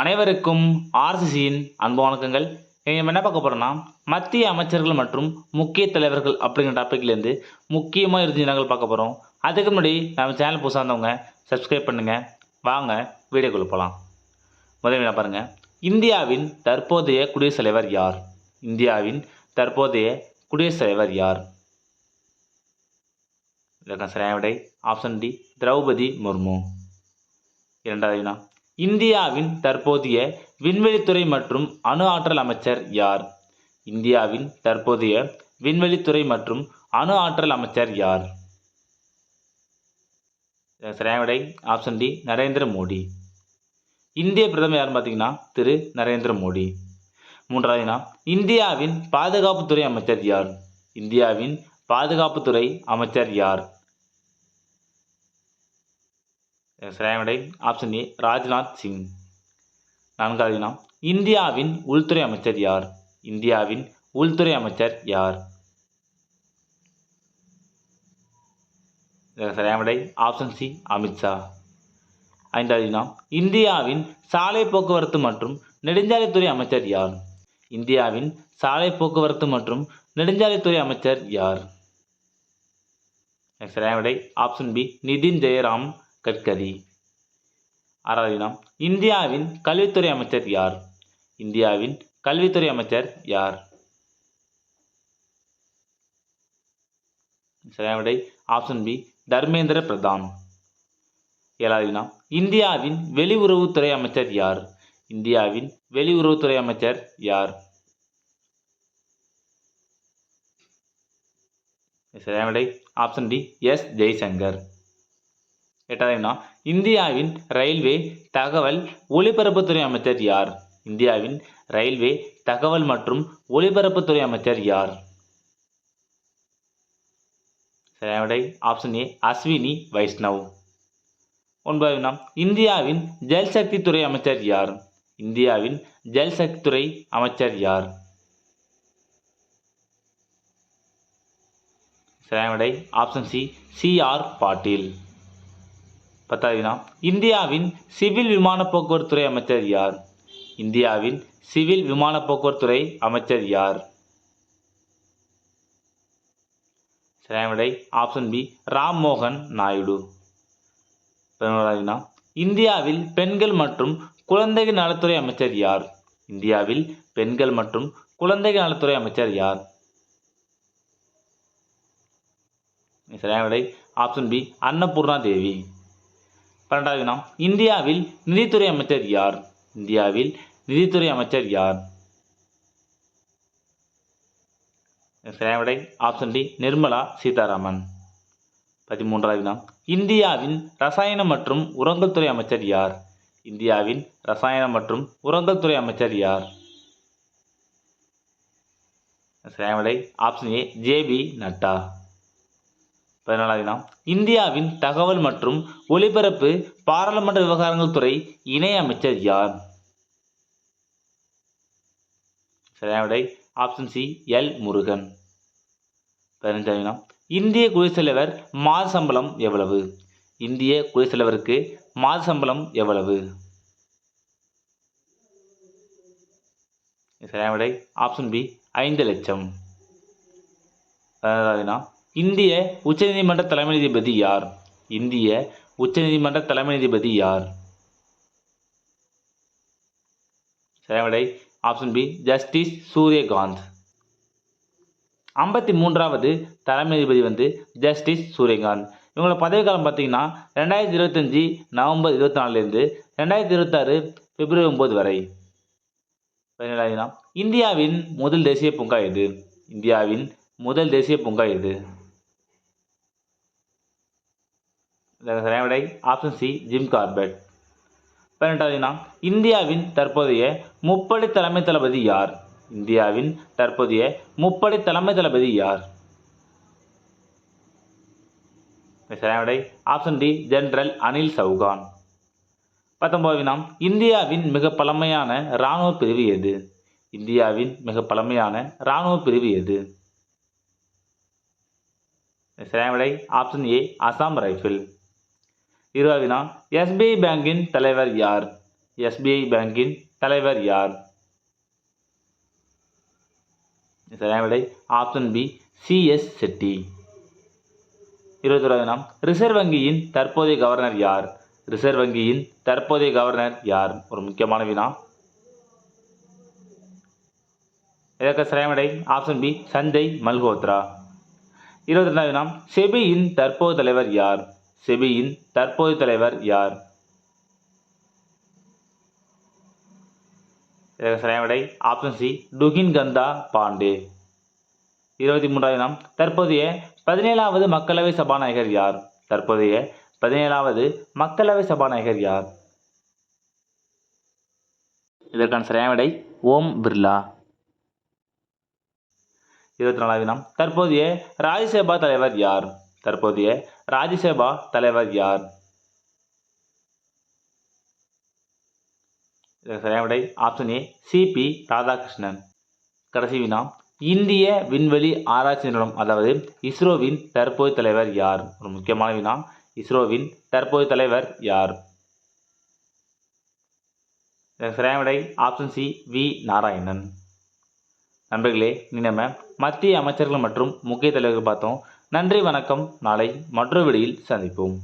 அனைவருக்கும் ஆர்சிசியின் அன்பு வணக்கங்கள். நம்ம என்ன பார்க்க போகிறோம்னா மத்திய அமைச்சர்கள் மற்றும் முக்கிய தலைவர்கள் அப்படிங்கிற டாப்பிக்லேருந்து முக்கியமாக இருந்து நாங்கள் பார்க்க போகிறோம் அதுக்கு முன்னாடி நம்ம சேனல் புதுசாக இருந்தவங்க சப்ஸ்கிரைப் பண்ணுங்கள் வாங்க வீடியோக்குள்ள போகலாம் என்ன பாருங்கள் இந்தியாவின் தற்போதைய குடியரசுத் தலைவர் யார்? இந்தியாவின் தற்போதைய குடியரசுத் தலைவர் யார்? இதற்கான சரியான விடை ஆப்ஷன் டி திரௌபதி முர்மு. இரண்டாவது வினா இந்தியாவின் தற்போதைய விண்வெளித்துறை மற்றும் அணு ஆற்றல் அமைச்சர் யார்? இந்தியாவின் தற்போதைய விண்வெளித்துறை மற்றும் அணு ஆற்றல் அமைச்சர் யார்? இதற்கு சரியான விடை ஆப்ஷன் டி நரேந்திர மோடி. இந்திய பிரதமர் யாருன்னு பார்த்தீங்கன்னா திரு நரேந்திர மோடி. மூன்றாவது இந்தியாவின் பாதுகாப்புத்துறை அமைச்சர் யார்? இந்தியாவின் பாதுகாப்புத்துறை அமைச்சர் யார்? சரியான ஆப்ஷன் ஏ ராஜ்நாத் சிங் நான்காவது வினா இந்தியாவின் உள்துறை அமைச்சர் யார்? இந்தியாவின் உள்துறை அமைச்சர் யார்? இதற்கு சரியான விடை ஆப்ஷன் சி அமித்ஷா ஐந்தாவது வினா இந்தியாவின் சாலை போக்குவரத்து மற்றும் நெடுஞ்சாலைத்துறை அமைச்சர் யார்? இந்தியாவின் சாலை போக்குவரத்து மற்றும் நெடுஞ்சாலைத்துறை அமைச்சர் யார்? இதற்கு சரியான விடை ஆப்ஷன் பி நிதின் ஜெயராம் கட்கரி. ஆறாவது வினா இந்தியாவின் கல்வித்துறை அமைச்சர் யார்? இந்தியாவின் கல்வித்துறை அமைச்சர் யார்? சரியான விடை ஆப்ஷன் பி தர்மேந்திர பிரதான். ஏழாவது வினா இந்தியாவின் வெளியுறவுத்துறை அமைச்சர் யார்? இந்தியாவின் வெளியுறவுத்துறை அமைச்சர் யார்? சரியான விடை ஆப்ஷன் டி எஸ் ஜெய்சங்கர். எட்டாவது இந்தியாவின் ரயில்வே தகவல் ஒலிபரப்புத்துறை அமைச்சர் யார்? இந்தியாவின் ரயில்வே தகவல் மற்றும் ஒலிபரப்புத்துறை அமைச்சர் யார்? சரியான விடை ஆப்ஷன் ஏ அஸ்வினி வைஷ்ணவ். ஒன்பது நாம் இந்தியாவின் ஜல்சக்தி துறை அமைச்சர் யார்? இந்தியாவின் ஜல்சக்தி துறை அமைச்சர் யார்? சரியான விடை option C C R Patil. பத்தாவது வினா இந்தியாவின் சிவில் விமான போக்குவரத்துறை அமைச்சர் யார்? இந்தியாவின் சிவில் விமான போக்குவரத்துறை அமைச்சர் யார்? சரியான விடை ஆப்ஷன் பி ராம் மோகன் நாயுடு. பதினோராவது வினா இந்தியாவில் பெண்கள் மற்றும் குழந்தைகள் நலத்துறை அமைச்சர் யார்? இந்தியாவில் பெண்கள் மற்றும் குழந்தைகள் நலத்துறை அமைச்சர் யார்? சரியான விடை ஆப்ஷன் பி அன்னபூர்ணா தேவி. பன்னெண்டாவது வினா. இந்தியாவில் நிதித்துறை அமைச்சர் யார்? இந்தியாவில் நிதித்துறை அமைச்சர் யார்? சேவடை விடை ஆப்ஷன் டி நிர்மலா சீதாராமன். பதிமூன்றாவது வினா. இந்தியாவின் ரசாயனம் மற்றும் உரங்கள் துறை அமைச்சர் யார்? இந்தியாவின் ரசாயனம் மற்றும் உரங்கள் துறை அமைச்சர் யார்? சேவடை விடை ஆப்ஷன் ஏ ஜேபி நட்டா. பதினாலாவது வினா இந்தியாவின் தகவல் மற்றும் ஒலிபரப்பு பாராளுமன்ற விவகாரங்கள் துறை இணை அமைச்சர் யார்? சரியான விடை ஆப்ஷன் சி எல் முருகன். பதினஞ்சாவது வினா இந்திய குடிசலைவர் மாத சம்பளம் எவ்வளவு? இந்திய குடிசலைவருக்கு மாத சம்பளம் எவ்வளவு? சரியான விடை ஆப்ஷன் பி ஐந்து லட்சம். பதினாறாவது வினா இந்திய உச்சநீதிமன்ற தலைமை நீதிபதி யார்? இந்திய உச்சநீதிமன்ற தலைமை நீதிபதி யார்? சரியான ஆப்ஷன் பி ஜஸ்டிஸ் சூரியகாந்த். ஐம்பத்தி மூன்றாவது தலைமை நீதிபதி வந்து ஜஸ்டிஸ் சூரியகாந்த். இவங்களோட பதவிக்காலம் பார்த்தீங்கன்னா ரெண்டாயிரத்தி இருபத்தஞ்சி நவம்பர் இருபத்தி நாலுலேருந்து ரெண்டாயிரத்தி இருபத்தாறு பிப்ரவரி ஒம்பது வரை. பதினேழாவது இந்தியாவின் முதல் தேசிய பூங்கா எது? இந்தியாவின் முதல் தேசிய பூங்கா எது இதற்கு சரியான விடை. Option C Jim Corbett. பதினெட்டாவது நாம் இந்தியாவின் தற்போதைய முப்படை தலைமை தளபதி யார்? இந்தியாவின் தற்போதைய முப்படை தலைமை தளபதி யார்? சரியான விடை. Option D general Anil Chauhan பத்தொன்பது வினா. இந்தியாவின் மிக பழமையான இராணுவ பிரிவு எது? இந்தியாவின் மிக பழமையான இராணுவ பிரிவு எது? சரியான விடை. Option A Assam rifle. இருபது வினா எஸ்பிஐ பேங்கின் தலைவர் யார்? எஸ்பிஐ பேங்கின் தலைவர் யார்? சரியான விடை ஆப்ஷன் பி சிஎஸ் செட்டி இருபத்தொராவது நாம் ரிசர்வ் வங்கியின் தற்போதைய கவர்னர் யார்? ரிசர்வ் வங்கியின் தற்போதைய கவர்னர் யார்? ஒரு முக்கியமான வினா. இதற்கு சரியான ஆப்ஷன் பி சஞ்சய் மல்கோத்ரா இருபத்தி ரெண்டாவது நாம் செபியின் தற்போது தலைவர் யார்? செபியின் தற்போது தலைவர் யார்? இதற்கு விடை ஆப்ஷன் சி டுகின் கந்தா பாண்டே. இருபத்தி மூன்றாவது நாம் தற்போதைய பதினேழாவது மக்களவை சபாநாயகர் யார்? தற்போதைய பதினேழாவது மக்களவை சபாநாயகர் யார்? இதற்கான சரியான விடை ஓம் பிர்லா. இருபத்தி நாலாவது நாம் தற்போதைய ராஜ்யசபா தலைவர் யார்? தற்போதைய ராஜ்யசபா தலைவர் யார்? இதற்கு சரியான விடை. Option A CP Radhakrishnan. கடைசி வினா. இந்திய விண்வெளி ஆராய்ச்சி நிறுவனம் அதாவது இஸ்ரோவின் தற்போது தலைவர் யார்? ஒரு முக்கியமான வினா. இஸ்ரோவின் தற்போது தலைவர் யார்? இதற்கு சரியான விடை. Option C V Narayanan. நண்பர்களே இனி நம்ம மத்திய அமைச்சர்கள் மற்றும் முக்கிய தலைவர்கள் பார்த்தோம். நன்றி வணக்கம். நாளை மற்றொரு வீடியோவில் சந்திப்போம்.